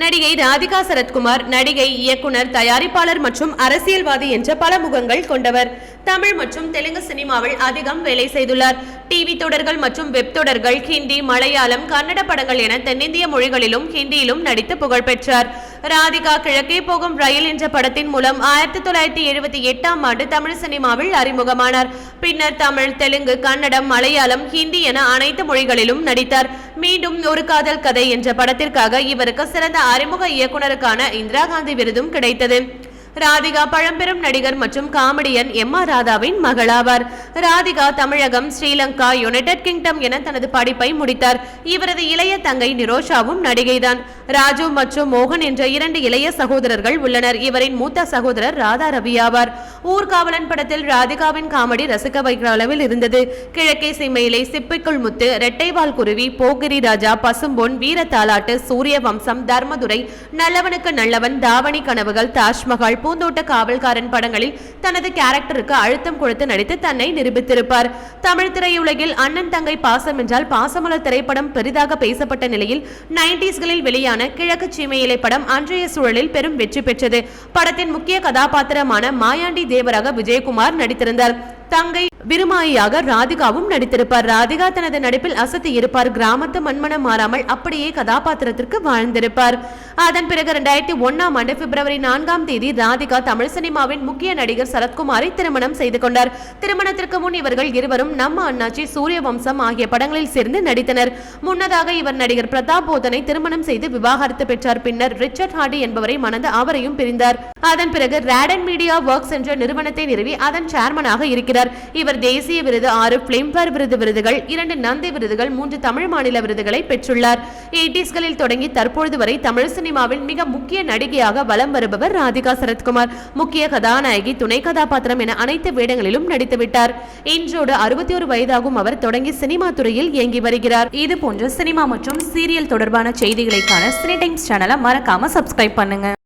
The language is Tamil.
நடிகை ராதிகா சரத்குமார் நடிகை இயக்குனர் தயாரிப்பாளர் மற்றும் அரசியல்வாதி என்ற பல முகங்கள் கொண்டவர். தமிழ் மற்றும் தெலுங்கு சினிமாவில் அதிகம் வேலை செய்துள்ளார். டிவி தொடர்கள் மற்றும் வெப் தொடர்கள் ஹிந்தி மலையாளம் கன்னட படங்கள் என தென்னிந்திய மொழிகளிலும் ஹிந்தியிலும் நடித்து புகழ் பெற்றார் ராதிகா கிழக்கே போகும் ரயில் என்ற படத்தின் மூலம் ஆயிரத்தி தொள்ளாயிரத்தி எழுபத்தி எட்டாம் ஆண்டு தமிழ் சினிமாவில் அறிமுகமானார். பின்னர் தமிழ் தெலுங்கு கன்னடம் மலையாளம் ஹிந்தி என அனைத்து மொழிகளிலும் நடித்தார். மீண்டும் ஒரு காதல் கதை என்ற படத்திற்காக இவருக்கு சிறந்த அறிமுக இயக்குனருக்கான இந்திரா காந்தி விருதும் கிடைத்தது. ராதிகா பழம்பெரும் நடிகர் மற்றும் காமெடியன் எம் ஆர் ராதாவின் மகளாவார். ராதிகா தமிழகம் ஸ்ரீலங்கா யுனைடெட் கிங்டம் என தனது படிப்பை முடித்தார். இவரது இளைய தங்கை நிரோஷாவும் நடிகைதான். ராஜு மற்றும் மோகன் என்ற இரண்டு இளைய சகோதரர்கள் உள்ளனர். இவரின் மூத்த சகோதரர் ராதா ரவி ஆவார். ஊர்காவலன் படத்தில் ராதிகாவின் காமெடி ரசிக்க வைக்கிற அளவில் இருந்தது. கிழக்கே சிம்மையிலே சிப்பிக்குள் முத்து ரெட்டைவால் குருவி போகிரி ராஜா பசும்பொன் வீர தாலாட்டு சூரிய வம்சம் தர்மதுரை நல்லவனுக்கு நல்லவன் தாவணி கனவுகள் தாஜ்மஹால் பூந்தோட்ட காவல்காரன் படங்களில் தனது கேரக்டருக்கு அழுத்தம் கொடுத்து நடித்து தன்னை நிரூபித்திருப்பார். தமிழ் திரையுலகில் அண்ணன் தங்கை பாசம் என்றால் பாசமலர் திரைப்படம் பெரிதாக பேசப்பட்ட நிலையில் நைன்டிஸ்களில் வெளியான கிழக்கு சீமையிலை படம் அன்றைய சூழலில் பெரும் வெற்றி பெற்றது. படத்தின் முக்கிய கதாபாத்திரமான மாயாண்டி தேவராக விஜயகுமார் நடித்திருந்தார். தங்கை விருமாயியாக ராதிகாவும் நடித்திருப்பார். ராதிகா தனது நடிப்பில் அசத்தி இருப்பார். கிராமத்து மண்மனம் மாறாமல் அப்படியே கதாபாத்திரத்திற்கு வாழ்ந்திருப்பார். அதன் பிறகு இரண்டாயிரத்தி ஒன்னாம் ஆண்டு பிப்ரவரி நான்காம் தேதி ராதிகா தமிழ் சினிமாவின் முக்கிய நடிகர் சரத்குமாரை திருமணம் செய்து கொண்டார். திருமணத்திற்கு முன் இவர்கள் இருவரும் நம்ம அண்ணாச்சி சூரிய வம்சம் ஆகிய படங்களில் சேர்ந்து நடித்தனர். முன்னதாக இவர் நடிகர் பிரதாப் போதனை திருமணம் செய்து விவாகரத்து பெற்றார். பின்னர் ரிச்சர்ட் ஹார்டி என்பவரை மணந்து அவரையும் பிரிந்தார். அதன் பிறகு ரேடன் மீடியா ஒர்க்ஸ் என்ற நிறுவனத்தை நிறுவி அதன் சேர்மனாக இருக்கிறார். இவர் தேசிய விருது ஆறு பிலிம்பேர் விருது விருதுகள் இரண்டு நந்தி விருதுகள் மூன்று தமிழ் மாநில விருதுகளை பெற்றுள்ளார். எயிட்டிஸ்களில் தொடங்கி தற்பொழுது வரை தமிழ் சினிமாவில் மிக முக்கிய நடிகையாக வலம் வருபவர் ராதிகா சரத்குமார். முக்கிய கதாநாயகி துணை கதாபாத்திரம் என அனைத்து வேடங்களிலும் நடித்துவிட்டார். இன்றோடு அறுபத்தி ஒரு வயதாகும் அவர் தொடங்கி சினிமா துறையில் இயங்கி வருகிறார். இது போன்ற சினிமா மற்றும் சீரியல் தொடர்பான செய்திகளைக்கான சினி டைம்ஸ் சேனலை மறக்காம சப்ஸ்கிரைப் பண்ணுங்க.